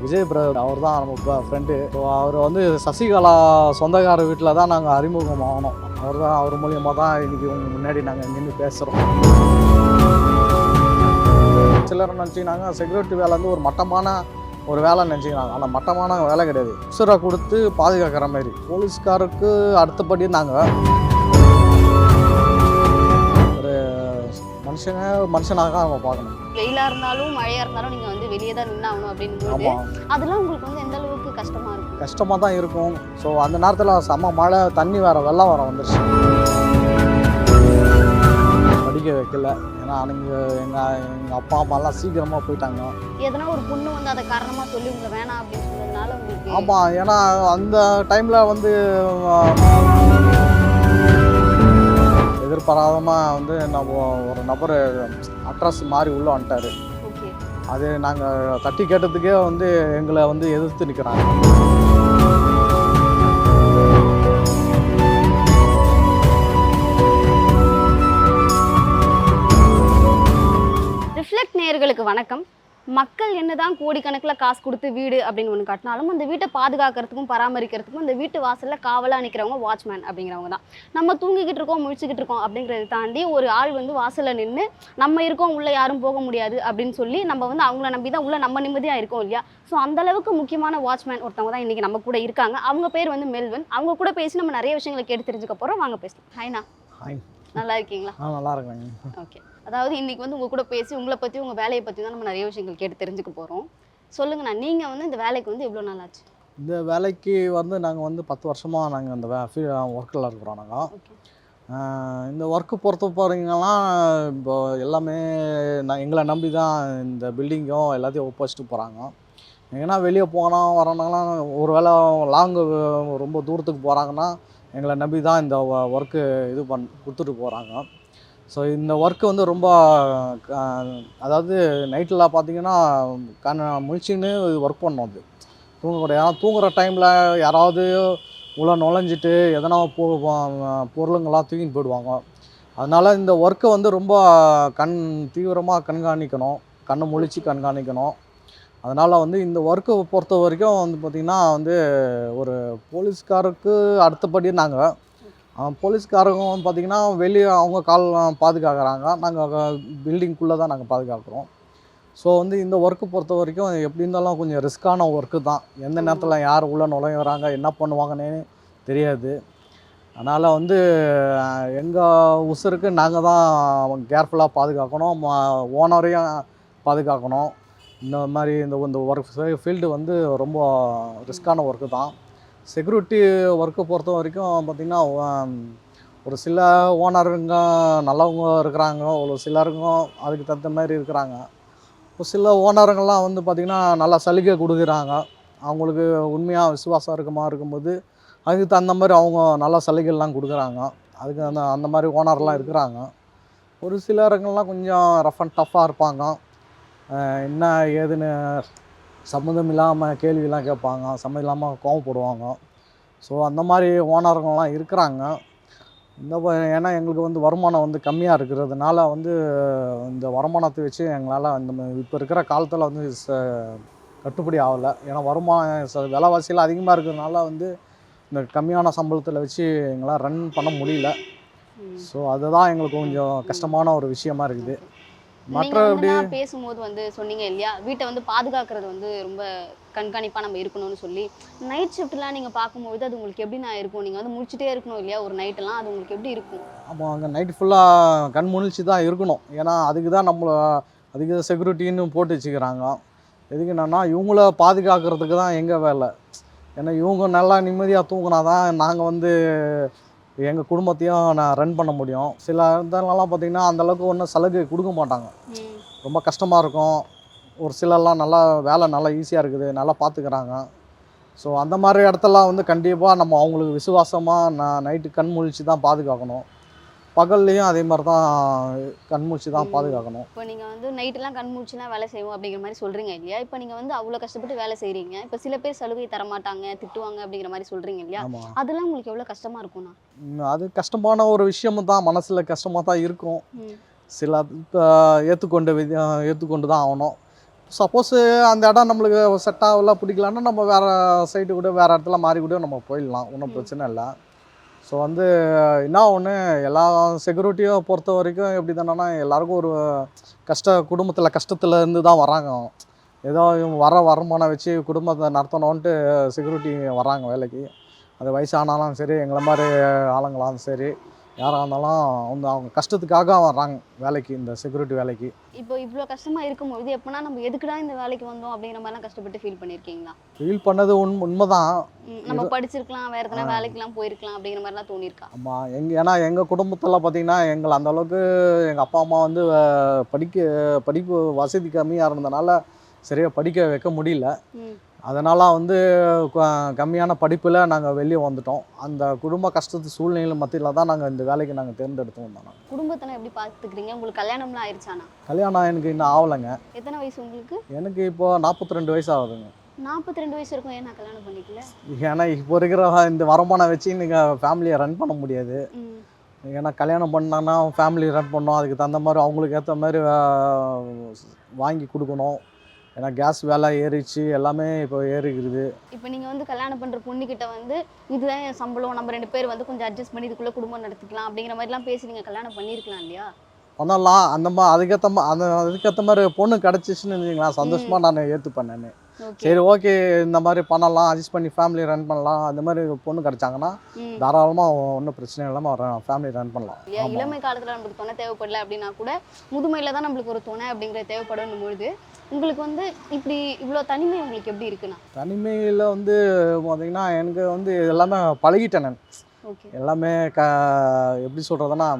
Vijay brother அவர் தான் நம்ம friend so அவர் வந்து சசிகலா சொந்தக்கார வீட்டில் தான் நாங்கள் அறிமுகம் ஆகணும் அவர் தான் அவர் மூலியமாக தான் இன்னைக்கு உங்கள் முன்னாடி நாங்கள் நின்று பேசுகிறோம் சிலர் நினச்சிக்கிறாங்க செக்யூரிட்டி வேலை வந்து ஒரு மட்டமான ஒரு வேலை நினச்சிக்கிறாங்க ஆனால் மட்டமான வேலை கிடையாது. உசுரை கொடுத்து பாதுகாக்கிற மாதிரி. போலீஸ்காருக்கு அடுத்தபடி நாங்கள் மனுஷங்க மனுஷனாக தான் நம்ம பார்க்கணும். வெயிலா இருந்தாலும் மழையா இருந்தாலும் நீங்க வந்து வெளியே தான் நின்னாகணும் அப்படின்னு ஆமாம் அதெல்லாம் உங்களுக்கு வந்து எந்த அளவுக்கு கஷ்டமா இருக்கும்? கஷ்டமாக தான் இருக்கும். ஸோ அந்த நேரத்தில் செம்ம மழை தண்ணி வேற வெள்ளம் வர வந்துருச்சு. படிக்க வைக்கல. ஏன்னா நீங்கள் எங்கள் எங்கள் அப்பா அம்மாலாம் சீக்கிரமாக போயிட்டாங்க. எதனா ஒரு பொண்ணு வந்து அதை காரணமா சொல்லி உங்களை வேணாம் அப்படின்னு சொன்னதுனால உங்களுக்கு ஆமாம் ஏன்னா அந்த டைமில் வந்து எதிர்பாராதமாக வந்து நம்ம ஒரு நபர் அட்ரஸ் மாறி உள்ளே வந்துட்டார். அது நாங்கள் தட்டி கேட்டதுக்கே வந்து எங்களை வந்து எதிர்த்து நிற்கிறாங்க ரிஃப்ளெக்ட் நேயர்களுக்கு வணக்கம். மக்கள் என்னதான் கோடிக்கணக்கில் காசு கொடுத்து வீடு அப்படின்னு ஒன்று கட்டினாலும் அந்த வீட்டை பாதுகாக்கிறதுக்கும் பராமரிக்கிறதுக்கும் அந்த வீட்டு வாசலில் காவலாக நிற்கிறவங்க வாட்ச்மேன் அப்படிங்கிறவங்க தான். நம்ம தூங்கிக்கிட்டு இருக்கோம் முழிச்சுக்கிட்டு இருக்கோம் அப்படிங்கிறத தாண்டி ஒரு ஆள் வந்து வாசலில் நின்று நம்ம இருக்கோம் உள்ளே யாரும் போக முடியாது அப்படின்னு சொல்லி நம்ம வந்து அவங்கள நம்பி தான் உள்ள நம்ம நிம்மதியாக இருக்கோம் இல்லையா? ஸோ அந்த அளவுக்கு முக்கியமான வாட்ச்மேன் ஒருத்தவங்க தான் இன்றைக்கி நம்ம கூட இருக்காங்க. அவங்க பேர் வந்து மெல்வன். அவங்க கூட பேசி நம்ம நிறைய விஷயங்களை கேட்டு தெரிஞ்சுக்க போகிறோம் வாங்க பேசலாம். ஹாய்ண்ணா ஹாய் நல்லா இருக்கீங்களா? நல்லா இருக்கேங்க. ஓகே அதாவது இன்னைக்கு வந்து உங்க கூட பேசி உங்களை பத்தி உங்க வேலையை பத்தி தான் நம்ம நிறைய விஷயங்கள் கேட்டு தெரிஞ்சுக்க போறோம். சொல்லுங்கண்ணா நீங்க வந்து இந்த வேலைக்கு வந்து எவ்வளவு நாள் ஆச்சு? இந்த வேலைக்கு வந்து நாங்கள் வந்து பத்து வருஷமாக நாங்கள் அந்த ஒர்க்கில் இருக்கிறோம் நாங்கள் இந்த ஒர்க்கு பொறுத்த போகிறீங்கன்னா இப்போ எல்லாமே நான் எங்களை நம்பி தான் இந்த பில்டிங்கும் எல்லாத்தையும் ஒப்படைச்சிட்டு போகிறாங்க எங்கன்னா வெளியே போனால் வரணும்லாம் ஒரு வேளை லாங்கு ரொம்ப தூரத்துக்கு போகிறாங்கன்னா எங்களை நம்பி தான் இந்த ஒர்க்கு இது பண் கொடுத்துட்டு போகிறாங்க ஸோ இந்த ஒர்க்கு வந்து ரொம்ப க- அதாவது நைட்டில் பார்த்தீங்கன்னா கண் முழிச்சுன்னு ஒர்க் பண்ணோம் அது. தூங்கக்கூடாது ஏன்னா தூங்குகிற டைமில் யாராவது உள்ள நுழைஞ்சிட்டு எதனா போ பொருளுங்கள்லாம் தூக்கின்னு போயிடுவாங்க. அதனால் இந்த ஒர்க்கை வந்து ரொம்ப கண் தீவிரமாக கண்காணிக்கணும். கண்ணை முழிச்சு கண்காணிக்கணும். அதனால் வந்து இந்த ஒர்க்கை பொறுத்த வரைக்கும் வந்து பார்த்திங்கன்னா வந்து ஒரு போலீஸ்காருக்கு அடுத்தபடி நாங்கள் போலீஸ்காரங்க பார்த்திங்கன்னா வெளியே அவங்க கால் பாதுகாக்கிறாங்க. நாங்கள் பில்டிங்குள்ளே தான் நாங்கள் பாதுகாக்கிறோம். ஸோ வந்து இந்த ஒர்க்கு பொறுத்த வரைக்கும் எப்படி இருந்தாலும் கொஞ்சம் ரிஸ்க்கான ஒர்க்கு தான். எந்த நேரத்தில் யார் உள்ளே நுழையிறாங்க என்ன பண்ணுவாங்கன்னே தெரியாது. அதனால் வந்து எங்கள் உசுருக்கு நாங்கள் தான் கேர்ஃபுல்லாக பாதுகாக்கணும். ஓனரையும் பாதுகாக்கணும். இந்த மாதிரி இந்த இந்த ஒர்க் ஃபீல்டு வந்து ரொம்ப ரிஸ்க்கான ஒர்க்கு தான். செக்யூரிட்டி ஒர்க்கை பொறுத்த வரைக்கும் பார்த்திங்கன்னா ஒரு சில ஓனருங்க நல்லவங்க இருக்கிறாங்க ஒரு சிலருங்க அதுக்கு தகுந்த மாதிரி இருக்கிறாங்க. ஒரு சில ஓனருங்கள்லாம் வந்து பார்த்திங்கன்னா நல்லா சலுகை கொடுக்குறாங்க. அவங்களுக்கு உண்மையாக விசுவாசம் இருக்குமா இருக்கும்போது அதுக்கு தகுந்த மாதிரி அவங்க நல்ல சலுகைலாம் கொடுக்குறாங்க. அதுக்கு அந்த அந்த மாதிரி ஓனர்லாம் இருக்கிறாங்க. ஒரு சிலருங்கெல்லாம் கொஞ்சம் ரஃப் அண்ட் டஃப்பாக இருப்பாங்க. என்ன ஏதுன்னு சம்மந்தம் இல்லாமல் கேள்வியெல்லாம் கேட்பாங்க சம்மந்தம் இல்லாமல் கோவப்படுவாங்க. ஸோ அந்த மாதிரி ஓனருங்கெல்லாம் இருக்கிறாங்க. இந்த ஏன்னா எங்களுக்கு வந்து வருமானம் வந்து கம்மியாக இருக்கிறதுனால வந்து இந்த வருமானத்தை வச்சு எங்களால் இந்த இப்போ இருக்கிற காலத்தில் வந்து ச கட்டுப்படி ஆகலை. ஏன்னா வருமானம் ச- விலைவாசியெல்லாம் அதிகமாக இருக்கிறதுனால வந்து இந்த கம்மியான சம்பளத்தில் வச்சு எங்களால் ரன் பண்ண முடியல. ஸோ அதுதான் எங்களுக்கு கொஞ்சம் கஷ்டமான ஒரு விஷயமா இருக்குது. வந்து பேசும்போது வந்து சொன்னீங்க இல்லையா? வீட்டை வந்து பாதுகாக்கிறது வந்து ரொம்ப கண்காணிப்பா நம்ம இருக்கணும்னு சொல்லி. நைட் ஷிஃப்ட்லாம் நீங்க பார்க்கும்போது அது உங்களுக்கு எப்படி நான் இருக்கும்? நீங்க வந்து முடிச்சுட்டே இருக்கணும் இல்லையா? ஒரு நைட்டெல்லாம் அது உங்களுக்கு எப்படி இருக்கும்? ஆமாம் அங்கே நைட்டு ஃபுல்லாக கண் முழிச்சு தான் இருக்கணும். ஏன்னா அதுக்கு தான் நம்மளை அதுக்கு செக்யூரிட்டின்னு போட்டு வச்சுக்கிறாங்க. எதுக்கு என்னன்னா இவங்கள பாதுகாக்கிறதுக்கு தான் எங்கள் வேலை. ஏன்னா இவங்க நல்லா நிம்மதியாக தூங்கினா தான் நாங்கள் வந்து எங்கள் குடும்பத்தையும் நான் ரன் பண்ண முடியும். சில இடத்துலலாம் பார்த்திங்கன்னா அந்தளவுக்கு ஒன்றும் சலுகை கொடுக்க மாட்டாங்க. ரொம்ப கஷ்டமாக இருக்கும். ஒரு சிலர்லாம் நல்லா வேலை நல்லா ஈஸியாக இருக்குது. நல்லா பார்த்துக்கிறாங்க ஸோ அந்த மாதிரி இடத்தெல்லாம் வந்து கண்டிப்பாக நம்ம அவங்களுக்கு விசுவாசமாக நான் நைட்டு கண் முழிச்சு தான் பாதுகாக்கணும். பகல்லையும் அதே மாதிரி தான் கண் முழிச்சு தான். பாதுகாக்கணும். இப்போ நீங்க வந்து நைட்டெல்லாம் கண் மூச்சுலாம் வேலை செய்வோம் அப்படிங்கிற மாதிரி சொல்றீங்க இல்லையா? இப்போ நீங்க வந்து அவ்வளோ கஷ்டப்பட்டு வேலை செய்றீங்க. இப்போ சில பேர் சலுகை தர மாட்டாங்க திட்டுவாங்க அப்படிங்கிற மாதிரி சொல்றீங்க இல்லையா? அதெல்லாம் உங்களுக்கு எவ்வளோ கஷ்டமா இருக்கும்னா அது கஷ்டமான ஒரு விஷயமும் தான். மனசில் கஷ்டமாக தான் இருக்கும். சில இப்போ ஏற்றுக்கொண்டு விதி ஏற்றுக்கொண்டு தான் ஆகணும். சப்போஸ் அந்த இடம் நம்மளுக்கு செட் ஆகல பிடிக்கலன்னா நம்ம வேறு சைடு கூட வேறு இடத்துல மாறி கூட நம்ம போயிடலாம். ஒன்றும். பிரச்சனை இல்லை. ஸோ வந்து என்ன ஒன்று எல்லா செக்யூரிட்டியும் பொறுத்த வரைக்கும் எப்படி தானேன்னா எல்லாருக்கும் ஒரு கஷ்ட குடும்பத்தில் கஷ்டத்தில் இருந்து தான் வராங்க. ஏதோ இவங்க வர வருமானம் வச்சு குடும்பத்தை நடத்தணுன்ட்டு செக்யூரிட்டி வராங்க வேலைக்கு. அது வயசானாலும் சரி எங்களை மாதிரி ஆளுங்களாலும் சரி. யாராக இருந்தாலும் அவங்க அவங்க கஷ்டத்துக்காக வர்றாங்க வேலைக்கு இந்த செக்யூரிட்டி வேலைக்கு. இப்போ இவ்வளோ கஷ்டமா இருக்கும்பொழுது எப்படின்னா நம்ம எதுக்குடா இந்த வேலைக்கு வந்தோம் அப்படிங்கிற மாதிரிலாம் கஷ்டப்பட்டு ஃபீல் பண்ணியிருக்கீங்களா ஃபீல் பண்ணது உண் உண்மைதான். நம்ம படிச்சிருக்கலாம் வேற எதனா வேலைக்கெல்லாம் போயிருக்கலாம் அப்படிங்கிற மாதிரிலாம் தோணியிருக்கா ஆமாம் எங்கள் ஏன்னா எங்கள் குடும்பத்தில் பார்த்தீங்கன்னா எங்களை அந்த அளவுக்கு எங்கள் அப்பா அம்மா வந்து படிக்க படிப்பு வசதி கம்மியாக இருந்தனால சரியாக படிக்க வைக்க முடியல. அதனால் வந்து கம்மியான படிப்பில் நாங்கள் வெளியே வந்துட்டோம். அந்த குடும்ப கஷ்டத்து சூழ்நிலை மத்தியில் தான் நாங்கள் இந்த வேலைக்கு நாங்கள் தேர்ந்தெடுத்து வந்தோம் நாங்கள் குடும்பத்தை எப்படி பார்த்துக்கிறீங்க உங்களுக்கு கல்யாணம்லாம் ஆயிடுச்சானா கல்யாணம் எனக்கு இன்னும் ஆகலைங்க எத்தனை வயசு உங்களுக்கு? எனக்கு இப்போ நாற்பத்தி ரெண்டு வயசு ஆகுதுங்க. நாற்பத்தி ரெண்டு வயசு இருக்கும் ஏன் கல்யாணம் பண்ணிக்கல? ஏன்னா இப்போ இருக்கிற இந்த வருமானம் வச்சு நீங்கள் ஃபேமிலியை ரன் பண்ண முடியாது. ஏன்னா கல்யாணம் பண்ணான்னா ஃபேமிலி ரன் பண்ணோம். அதுக்கு தகுந்த மாதிரி அவங்களுக்கு ஏற்ற மாதிரி வாங்கி கொடுக்கணும். ஏன்னா கேஸ் விலை ஏறிச்சு எல்லாமே இப்போ ஏறிக்கிறது இப்போ நீங்கள் வந்து கல்யாணம் பண்ணுற பொண்ணுக்கிட்ட வந்து இதுதான் என் சம்பளம் நம்ம ரெண்டு பேர் வந்து கொஞ்சம் அட்ஜஸ்ட் பண்ணி இதுக்குள்ளே குடும்பம் நடத்திக்கலாம் அப்படிங்கிற மாதிரிலாம் பேசி நீங்கள் கல்யாணம் பண்ணியிருக்கலாம் இல்லையா? பண்ணலாம் அந்த மாதிரி அதுக்கேற்ற அந்த அதுக்கேற்ற மாதிரி பொண்ணு கிடச்சிச்சுன்னு வச்சுங்களேன் சந்தோஷமாக நான் ஏற்றுப்பேன் நான். சரி ஓகே இந்த மாதிரி பண்ணலாம் அட்ஜஸ்ட் பண்ணி ஃபேமிலி ரன் பண்ணலாம். அந்த மாதிரி பொண்ணு கிடச்சாங்கன்னா தாராளமாக ஒன்றும் பிரச்சனை இல்லாமல் ஃபேமிலி ரன் பண்ணலாம். இளமை காலத்தில் நம்மளுக்கு துணை தேவைப்படல அப்படின்னா கூட முதுமையில தான் நம்மளுக்கு ஒரு துணை அப்படிங்கிறது தேவைப்படும் பொழுது உங்களுக்கு வந்து இப்படி இவ்வளோ தனிமை உங்களுக்கு எப்படி இருக்குண்ணா தனிமையில் வந்து பார்த்தீங்கன்னா எனக்கு வந்து எல்லாமே பழகிட்டேன் நான். ஓகே எல்லாமே க எப்படி சொல்கிறதுனா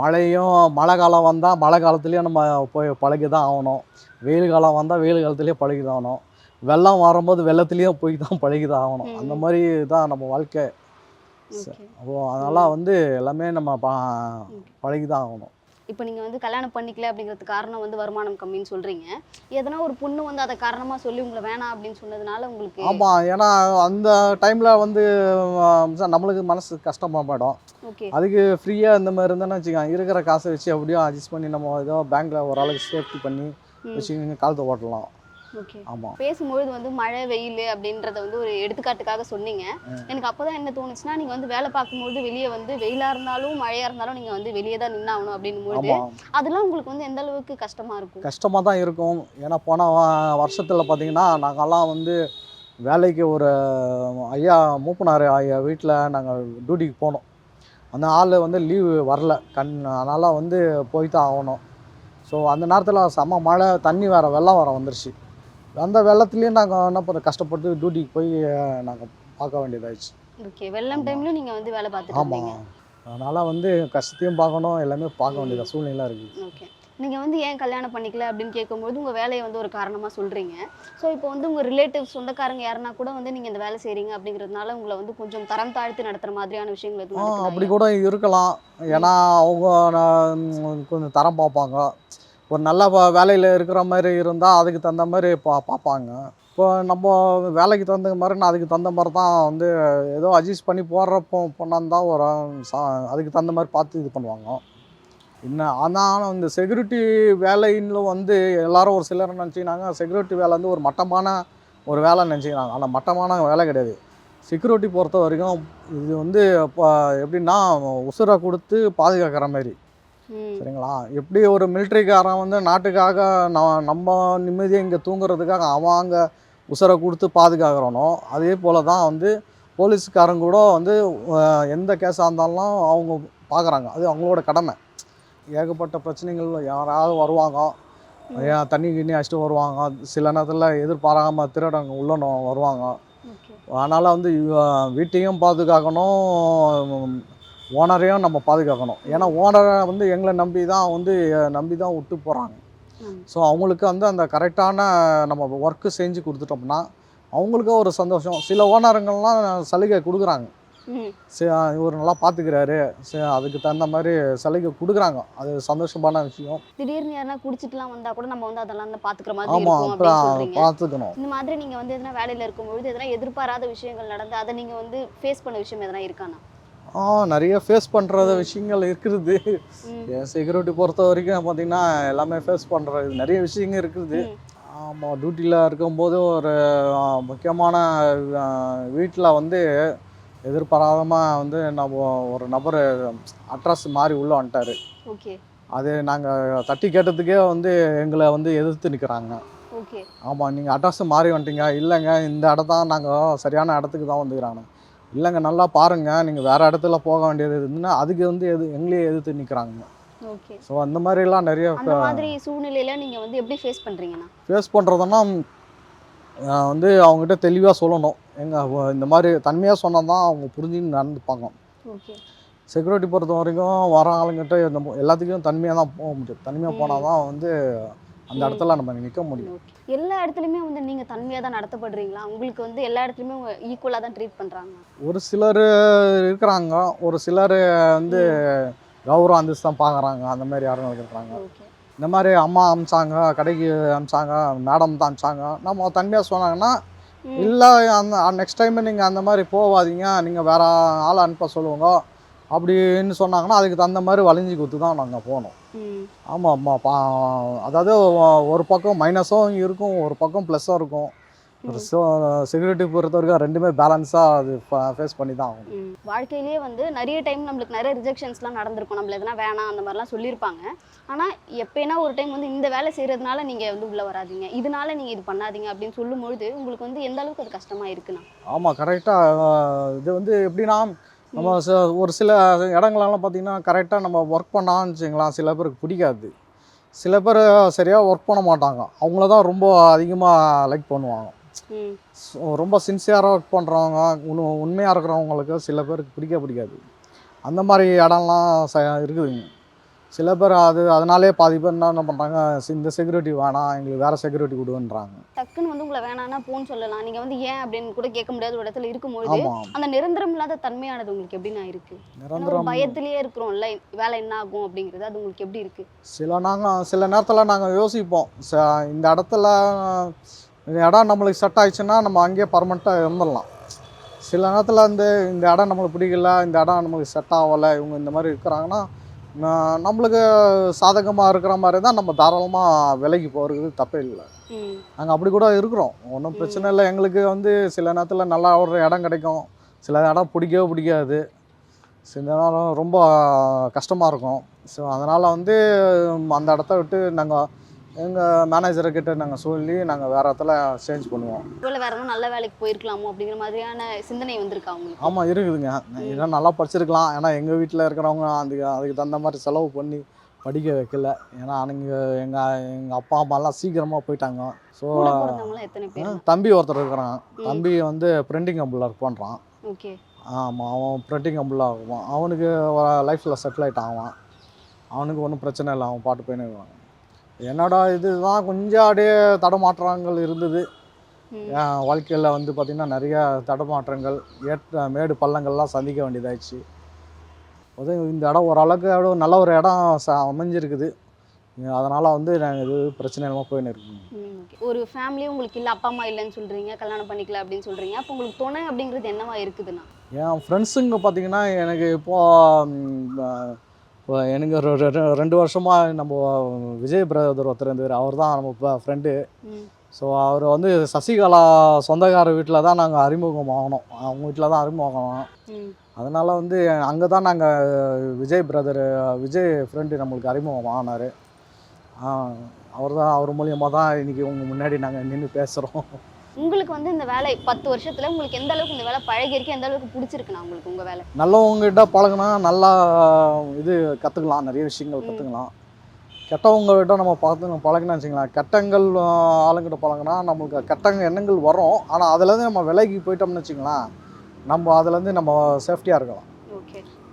மழையும் மழை காலம் வந்தால் மழை காலத்துலேயும் நம்ம போய் பழகி தான் ஆகணும். வெயில் காலம் வந்தால் வெயில் காலத்துலேயே பழகி தான் ஆகணும். வெள்ளம் வரும்போது வெள்ளத்துலேயும் போய் தான் பழகி தான் ஆகணும். அந்த. மாதிரி தான் நம்ம வாழ்க்கை. அப்போ அதனால் வந்து எல்லாமே நம்ம பா பழகி தான் ஆகணும். இப்போ நீங்கள் வந்து கல்யாணம் பண்ணிக்கல அப்படிங்கிறதுக்கு காரணம் வந்து வருமானம் கம்மின்னு சொல்கிறீங்க எதனா ஒரு பொண்ணு வந்து அதை காரணமாக சொல்லி உங்களை வேணாம் அப்படின்னு சொன்னதுனால உங்களுக்கு ஆமாம் ஏன்னா அந்த டைமில் வந்து நம்மளுக்கு மனசு கஷ்டமாக போயிடும் அதுக்கு ஃப்ரீயாக இந்த மாதிரி இருந்தேன்னு வச்சுக்கோங்க இருக்கிற காசை வச்சு அப்படியே அட்ஜஸ்ட் பண்ணி நம்ம ஏதோ பேங்க்கில் ஓரளவுக்கு சேஃப்டி பண்ணி. வச்சுக்கிங்க காலத்தை ஓட்டலாம். ஆமாம் பேசும்பொழுது வந்து மழை வெயில் அப்படின்றத வந்து ஒரு எடுத்துக்காட்டுக்காக சொன்னீங்க. எனக்கு அப்பதான் என்ன தோணுச்சுன்னா நீங்க வந்து வேலை பார்க்கும்போது வெளியே வந்து வெயிலா இருந்தாலும் மழையா இருந்தாலும் நீங்க வந்து வெளியே தான் நின்னாகணும் அப்படின்னும் பொழுது ஆமாம் அதெல்லாம் உங்களுக்கு வந்து எந்த அளவுக்கு கஷ்டமா இருக்கும்? கஷ்டமாக தான் இருக்கும். ஏன்னா போன வருஷத்தில் பார்த்தீங்கன்னா நாங்கள்லாம் வந்து வேலைக்கு ஒரு ஐயா மூப்பனார் ஐயா வீட்டில் நாங்கள் டியூட்டிக்கு போனோம். அந்த ஆள் வந்து லீவு வரல. கண் அதனால் வந்து போய் தான் ஆகணும். ஸோ அந்த நேரத்தில் செம்ம மழை தண்ணி வேறு வெள்ளம் வேறு வந்துருச்சு. அந்த வெள்ளத்துலேயும் நாங்கள் என்ன பண்ண கஷ்டப்பட்டு டியூட்டிக்கு போய் நாங்கள் பார்க்க வேண்டியதாயிடுச்சு. ஓகே வெள்ளம் டைம்லயும் நீங்க வந்து வேலை பார்த்துட்டு ஆமாம் அதனால் வந்து கஷ்டத்தையும் பார்க்கணும் எல்லாமே பார்க்க வேண்டியதா சூழ்நிலை இருக்குது. ஓகே நீங்க வந்து ஏன் கல்யாணம் பண்ணிக்கல அப்படின்னு கேட்கும்போது உங்க வேலையை வந்து ஒரு காரணமா சொல்றீங்க. ஸோ இப்போ வந்து உங்க ரிலேட்டிவ் சொந்தக்காரங்க யாருன்னா கூட வந்து நீங்க இந்த வேலை செய்றீங்க அப்படிங்கிறதுனால உங்களை வந்து கொஞ்சம் தரம் தாழ்த்தி நடத்துற மாதிரியான விஷயங்கள் எதுவும் அப்படி? கூட இருக்கலாம். ஏன்னா அவங்க கொஞ்சம் தரம் பார்ப்பாங்க. ஒரு நல்ல வேலையில் இருக்கிற மாதிரி இருந்தால் அதுக்கு தகுந்த மாதிரி பா பார்ப்பாங்க இப்போ நம்ம வேலைக்கு தகுந்த மாதிரி நான் அதுக்கு தகுந்த மாதிரி தான் வந்து ஏதோ அட்ஜஸ்ட் பண்ணி போடுறப்போ பொண்ணாக தான் ஒரு சா அதுக்கு தகுந்த மாதிரி பார்த்து இது பண்ணுவாங்க. இன்னும் ஆனால் இந்த செக்யூரிட்டி வேலைன்னு வந்து எல்லாரும் ஒரு சிலர் நினச்சிக்கிறாங்க செக்யூரிட்டி வேலை வந்து ஒரு மட்டமான ஒரு வேலை நினச்சிக்கிறாங்க ஆனால் மட்டமான வேலை கிடையாது. செக்யூரிட்டி பொறுத்த வரைக்கும் இது வந்து இப்போ எப்படின்னா உசுரை கொடுத்து பாதுகாக்கிற மாதிரி. சரிங்களா? எப்படி ஒரு மிலிட்ரிக்காரன் வந்து நாட்டுக்காக நான் நம்ம நிம்மதியாக இங்கே தூங்குறதுக்காக அவன் அங்கே உசுரை கொடுத்து பாதுகாக்கிறனோ அதே போல் தான் வந்து போலீஸ்காரங்க கூட வந்து எந்த கேஸாக இருந்தாலும் அவங்க பார்க்குறாங்க அது அவங்களோட கடமை. ஏகப்பட்ட பிரச்சனைகள் யாராவது வருவாங்க. ஏன் தண்ணி கிண்ணி அடிச்சுட்டு வருவாங்க. சில நேரத்தில் எதிர்பாராமல் திருடங்க உள்ளனும் வருவாங்க. அதனால் வந்து வீட்டையும் பாதுகாக்கணும். ஓனரையும் நம்ம பாதுகாக்கணும். ஏன்னா ஓனரை வந்து எங்களை நம்பி தான் வந்து நம்பி தான் விட்டு போகிறாங்க ஸோ அவங்களுக்கு வந்து அந்த கரெக்டான நம்ம ஒர்க்கு செஞ்சு கொடுத்துட்டோம்னா அவங்களுக்கு ஒரு சந்தோஷம். சில ஓனருங்கள்லாம் சலுகை கொடுக்குறாங்க. இவர் நல்லா பார்த்துக்கிறாரு அதுக்கு தகுந்த மாதிரி சலுகை கொடுக்குறாங்க. அது சந்தோஷமான விஷயம். திடீர்னு யாருன்னா குடிச்சிட்டுலாம் வந்தா கூட நம்ம வந்து அதெல்லாம் வந்து பாத்துக்கிற மாதிரி ஆமாம் பார்த்துக்கணும் இந்த மாதிரி நீங்க வந்து எதனா வேலையில இருக்கும்பொழுது எதனா எதிர்பாராத விஷயங்கள் நடந்து அதை நீங்க வந்து ஃபேஸ் பண்ண விஷயம் எதனா இருக்கானா? ஆ நிறைய ஃபேஸ் பண்ணுற விஷயங்கள் இருக்குது. என் செக்யூரிட்டி பொறுத்த வரைக்கும் பார்த்தீங்கன்னா எல்லாமே ஃபேஸ் பண்ணுறது நிறைய விஷயங்கள் இருக்குது. ஆமாம் டியூட்டியில் இருக்கும்போது ஒரு முக்கியமான வீட்டில் வந்து எதிர்பாராதமாக வந்து நம்ம ஒரு நபர் அட்ரஸ் மாறி உள்ளே வந்துட்டார். ஓகே. அது நாங்கள் தட்டி கேட்டதுக்கே வந்து எங்களை வந்து எதிர்த்து நிற்கிறாங்க ஓகே. ஆமாம் நீங்கள் அட்ரஸ் மாறி வந்துட்டீங்க. இல்லைங்க இந்த இடம் தான் நாங்கள் சரியான இடத்துக்கு தான் வந்துக்கிறாங்க இல்லைங்க நல்லா பாருங்கள் நீங்கள் வேறு இடத்துல போக வேண்டியது இருந்துன்னா அதுக்கு வந்து எது எங்களையே எதிர்த்து நிற்கிறாங்க ஓகே. ஸோ அந்த மாதிரிலாம் நிறைய அந்த மாதிரி சூழ்நிலையில நீங்க வந்து எப்படி ஃபேஸ் பண்றீங்கண்ணா? ஃபேஸ் பண்ணுறதுன்னா வந்து அவங்ககிட்ட தெளிவாக சொல்லணும். எங்கள் இந்த மாதிரி தன்மையாக சொன்னால் தான் அவங்க புரிஞ்சுன்னு நடந்துப்பாங்க. ஓகே. செக்யூரிட்டி பொறுத்த வரைக்கும் வர ஆளுங்கிட்ட எல்லாத்துக்கும் தனிமையாக தான் போக முடியும். தனிமையாக. போனால் தான் வந்து அந்த இடத்துல நம்ம நிற்க முடியும். எல்லா இடத்துலையுமே வந்து நீங்க தன்மையா தான் நடத்தப்படுறீங்களா? உங்களுக்கு வந்து எல்லா இடத்துலையுமே ஈக்குவலா தான் ட்ரீட் பண்றாங்க? ஒரு சிலர் இருக்கிறாங்க. ஒரு சிலர் வந்து கௌரவ அந்தஸ்து தான் பார்க்குறாங்க அந்த மாதிரி யாரும் இருக்கிறாங்க. இந்த மாதிரி அம்மா அமிச்சாங்க கடைக்கு அமிச்சாங்க மேடம் தான் அமிச்சாங்க. நம்ம தனிமையாக சொன்னாங்கன்னா. இல்லை அந்த நெக்ஸ்ட் டைம் நீங்கள் அந்த மாதிரி போகாதீங்க நீங்கள் வேற ஆளை அனுப்ப சொல்லுவாங்க அப்படின்னு சொன்னாங்கன்னா அதுக்கு தகுந்த மாதிரி வளைஞ்சி கொடுத்து தான் நாங்கள் போனோம். ஆமாம் ஆமாம் பா அதாவது ஒரு பக்கம் மைனஸும் இருக்கும் ஒரு பக்கம் ப்ளஸ்ஸும் இருக்கும். ஒரு செக்யூரிட்டி பொறுத்த வரைக்கும் ரெண்டுமே பேலன்ஸாக அது ஃபேஸ் பண்ணி தான் ஆகணும். ம். வாழ்க்கையிலேயே வந்து நிறைய டைம் நம்மளுக்கு நிறைய ரிஜெக்ஷன்ஸ்லாம் நடந்திருக்கும். நம்மள எதனா வேணாம் அந்த மாதிரிலாம் சொல்லியிருப்பாங்க. ஆனால் எப்போனா ஒரு டைம் வந்து இந்த வேலை செய்கிறதுனால நீங்கள் வந்து உள்ளே வராதீங்க. இதனால நீங்கள் இது பண்ணாதீங்க அப்படின்னு சொல்லும்பொழுது உங்களுக்கு வந்து எந்த அளவுக்கு அது கஷ்டமாக இருக்குண்ணா ஆமாம் கரெக்டாக இது வந்து எப்படின்னா நம்ம ச- ஒரு சில இடங்களெல்லாம் பார்த்தீங்கன்னா கரெக்டாக நம்ம ஒர்க் பண்ணான்னு வச்சுங்களேன் சில பேருக்கு பிடிக்காது. சில பேர் சரியாக ஒர்க் பண்ண மாட்டாங்க. அவங்கள தான் ரொம்ப அதிகமாக லைக் பண்ணுவாங்க. ரொம்ப சின்சியராக ஒர்க் பண்ணுறவங்க உண் உண்மையாக இருக்கிறவங்களுக்கு சில பேருக்கு பிடிக்க பிடிக்காது. அந்த மாதிரி இடம்லாம் ச இருக்குதுங்க. சில பேர் அது அதனாலே பாதி பேர் என்ன பண்ணுறாங்க இந்த செக்யூரிட்டி வேணாம் எங்களுக்கு வேறு செக்யூரிட்டி கொடுன்றாங்க டக்குன்னு வந்து உங்களை வேணான்னா போன்னு சொல்லலாம். நீங்கள் வந்து ஏன் அப்படின்னு கூட கேட்க முடியாத ஒரு இடத்துல இருக்கும்பொழுது ஆமாம் அந்த நிரந்தரம் இல்லாத தன்மையானது உங்களுக்கு எப்படிண்ணா இருக்கு? ஏன்னா ஒரு நிரந்தரம் பயத்திலேயே இருக்கிறோம்ல வேலை என்ன ஆகும் அப்படிங்கிறது அது உங்களுக்கு எப்படி இருக்கு? சில நாங்கள் சில நேரத்தில் நாங்கள் யோசிப்போம். ச இந்த இடத்துல இடம் நம்மளுக்கு செட் ஆயிடுச்சுன்னா நம்ம அங்கேயே பர்மனெண்ட்டாக இருந்துடலாம். சில நேரத்தில் வந்து இந்த இடம் நம்மளுக்கு பிடிக்கல இந்த இடம் நம்மளுக்கு செட் ஆகலை இவங்க இந்த மாதிரி இருக்கிறாங்கன்னா நம்மளுக்கு சாதகமாக இருக்கிற மாதிரி தான் நம்ம தாராளமாக விலைக்கு போகிறது தப்பே இல்லை. நாங்கள் அப்படி கூட இருக்கிறோம். ஒன்றும் பிரச்சனை இல்லை. எங்களுக்கு வந்து சில நேரத்தில் நல்லா ஒரு இடம் கிடைக்கும். சில இடம் பிடிக்கவே பிடிக்காது. சில நேரம் ரொம்ப கஷ்டமாக இருக்கும். ஸோ அதனால் வந்து அந்த இடத்த விட்டு நாங்கள் எங்கள் மேனேஜரை கிட்ட நாங்கள் சொல்லி நாங்கள் வேறு இடத்துல சேஞ்ச் பண்ணுவோம். ஒருவேளை வேற நல்ல வேலைக்கு போயிருக்கலாமோ அப்படிங்கிற மாதிரியான சிந்தனை வந்திருக்கா உங்களுக்கு? ஆமாம் இருக்குதுங்க. இன்னும் நல்லா படிச்சிருக்கலாம். ஏன்னா எங்கள் வீட்டில் இருக்கிறவங்க அதுக்கு அதுக்கு தகுந்த மாதிரி செலவு பண்ணி படிக்க வைக்கல. ஏன்னா நீங்கள் எங்கள் எங்கள் அப்பா அம்மாலாம் சீக்கிரமாக போயிட்டாங்க. ஸோ தம்பி ஒருத்தர் இருக்கிறான். தம்பி வந்து பிரிண்டிங் ஒர்க் பண்ணுறான் ஓகே. ஆமாம் அவன் பிரிண்டிங் கம்பில் ஆகுவான் அவனுக்கு லைஃப்பில் செட்டில் ஆகிட்டான் அவன். அவனுக்கு ஒன்றும் பிரச்சனை இல்லை. அவன் பாட்டு போயின்னு என்னோட இதுதான்? கொஞ்சம் அப்படியே தடமாற்றங்கள் இருந்தது. என் வாழ்க்கையில் வந்து பார்த்திங்கன்னா நிறைய தடமாற்றங்கள் ஏற்ற மேடு பள்ளங்கள்லாம் சந்திக்க வேண்டியதாயிடுச்சு. அது இந்த இடம் ஓரளவுக்கு நல்ல ஒரு இடம் ச அமைஞ்சிருக்குது. அதனால் வந்து நாங்கள் இது பிரச்சனை இல்லாமல் போயின்னு இருக்குங்க ம், okay. ஒரு ஃபேமிலி உங்களுக்கு இல்லை அப்பா அம்மா இல்லைன்னு சொல்றீங்க கல்யாணம் பண்ணிக்கல அப்படின்னு சொல்றீங்க அப்போ உங்களுக்கு துணை அப்படிங்கிறது என்னவா இருக்குதுண்ணா? என் ஃப்ரெண்ட்ஸுங்க பார்த்தீங்கன்னா எனக்கு இப்போ ம், அஹ், இப்போ எனக்கு ரெ- ரெ- ரெண்டு வருஷமாக நம்ம விஜய் பிரதர் ஒருத்தர் இருந்தார் அவர் தான் நம்ம இப்போ ஃப்ரெண்டு ஸோ அவர் வந்து சசிகலா சொந்தக்கார வீட்டில் தான் நாங்கள் அறிமுகம் ஆகணும். அவங்க வீட்டில் தான் அறிமுகம் ஆகணும். அதனால் வந்து அங்கே தான் நாங்கள் விஜய் பிரதர் விஜய் ஃப்ரெண்டு நம்மளுக்கு அறிமுகம் ஆனார். அவர் தான் அவர் மூலியமாக தான் இன்றைக்கி உங்கள் முன்னாடி நாங்கள் நின்று பேசுகிறோம் உங்களுக்கு வந்து இந்த வேலை பத்து வருஷத்துல உங்களுக்கு எந்த அளவுக்கு இந்த வேலை பழகி இருக்கு எந்த அளவுக்கு பிடிச்சிருக்குண்ணா உங்களுக்கு உங்க வேலை? நல்லவங்ககிட்ட பழகுனா நல்லா இது கற்றுக்கலாம் நிறைய விஷயங்கள் கற்றுக்கலாம் கெட்டவங்ககிட்ட நம்ம பார்த்து பழகினா வச்சுங்களேன் கெட்டங்கள் ஆளுங்கிட்ட பழகினா நம்மளுக்கு கெட்ட எண்ணங்கள் வரும். ஆனால் அதுலேருந்து நம்ம விலைக்கு போயிட்டோம்னு வச்சுங்களேன் நம்ம அதுலேருந்து நம்ம சேஃப்டியாக இருக்கலாம்.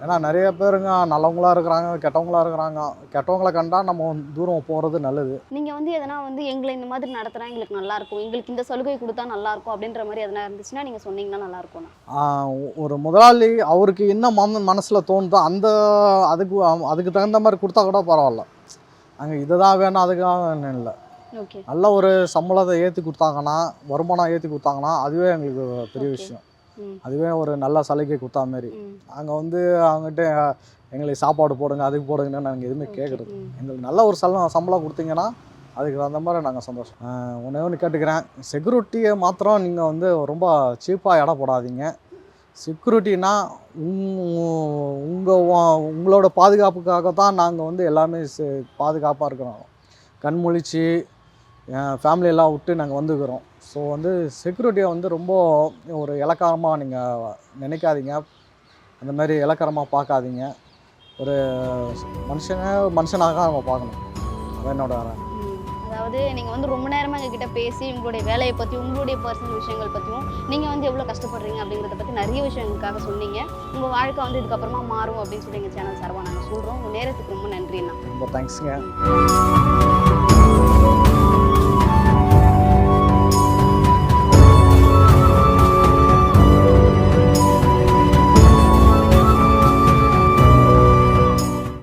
ஏன்னா நிறைய பேருங்க நல்லவங்களா இருக்கிறாங்க கெட்டவங்களா இருக்கிறாங்க. கெட்டவங்கள கண்டா நம்ம தூரம் போகிறது நல்லது. நீங்க வந்து எதனா வந்து எங்களை இந்த மாதிரி நடத்துனா எங்களுக்கு நல்லா இருக்கும். எங்களுக்கு இந்த சலுகை கொடுத்தா நல்லா இருக்கும் அப்படின்ற மாதிரி எதனா இருந்துச்சுன்னா நீங்க சொன்னீங்கன்னா நல்லா இருக்கும்ண்ணா ஆஹ் ஒரு முதலாளி அவருக்கு என்ன மன மனசில் தோணுதோ அந்த அதுக்கு அதுக்கு தகுந்த மாதிரி கொடுத்தா கூட பரவாயில்ல. அங்கே இதை தான் வேணும் அதுக்காக இல்லை. ஓகே. நல்ல ஒரு சம்பளத்தை ஏற்றி கொடுத்தாங்கன்னா வருமானம் ஏற்றி கொடுத்தாங்கன்னா அதுவே எங்களுக்கு பெரிய. விஷயம். அதுவே ஒரு நல்ல சலுகை கொடுத்தா மாதிரி. ம். அங்கே வந்து அவங்ககிட்ட எங்களுக்கு சாப்பாடு போடுங்க அதுக்கு போடுங்கன்னு நாங்கள் எதுவுமே கேட்குறது எங்களுக்கு நல்ல ஒரு சல சம்பளம் கொடுத்தீங்கன்னா அதுக்கு தகுந்த மாதிரி நாங்கள் சந்தோஷம். ஒண்ணே ஒன்று கேட்டுக்கிறேன். செக்யூரிட்டியை மாத்திரம் நீங்கள் வந்து ரொம்ப சீப்பாக எடை போடாதீங்க. செக்யூரிட்டினா உங்கள் உங்களோட பாதுகாப்புக்காக தான் நாங்கள் வந்து எல்லாமே பாதுகாப்பாக இருக்கிறோம். கண் முழிச்சு எல்லாம் விட்டு நாங்கள் வந்துக்கிறோம். ஸோ வந்து செக்யூரிட்டியை வந்து ரொம்ப ஒரு இலக்காரமாக நீங்கள் நினைக்காதீங்க. அந்த மாதிரி இலக்காரமாக பார்க்காதீங்க. ஒரு மனுஷனை மனுஷனாக நம்ம பார்க்கணும். அதான் என்னோட. அதாவது நீங்கள் வந்து ரொம்ப நேரமாக எங்ககிட்ட பேசி உங்களுடைய வேலையை பற்றி உங்களுடைய பர்சனல் விஷயங்கள் பற்றியும் நீங்கள் வந்து எவ்வளோ கஷ்டப்படுறீங்க அப்படிங்கிறத பற்றி நிறைய விஷயம் எங்களுக்காக சொன்னீங்க. உங்கள் வாழ்க்கை வந்து இதுக்கப்புறமா மாறும் அப்படின்னு சொல்லி எங்கள் சேனல் சார்பாக நாங்கள் சொல்கிறோம் உங்கள் நேரத்துக்கு ரொம்ப நன்றிண்ணா ரொம்ப தேங்க்ஸுங்க